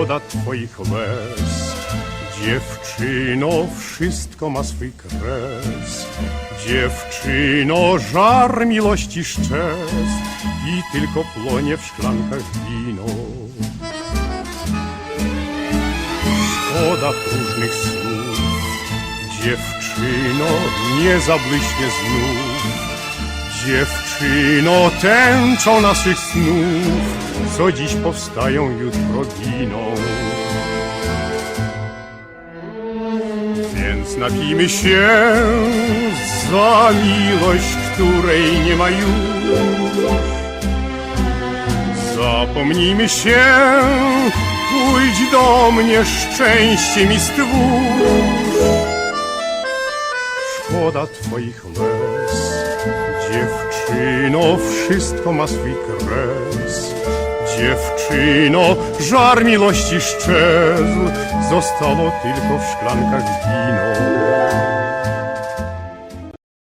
Szkoda twoich łez, dziewczyno, wszystko ma swój kres. Dziewczyno, żar miłości szczez i tylko płonie w szklankach wino. Szkoda próżnych słów, dziewczyno, nie zabłyśnie znów. Dziewczyno, tęczą naszych snów, co dziś powstają, jutro giną. Więc napijmy się za miłość, której nie ma już. Zapomnijmy się, pójdź do mnie, szczęście mi stwórz. Szkoda twoich łez, dziewczyno, wszystko ma swój kres. Dziewczyno, żar miłości szczezł, zostało tylko w szklankach wino.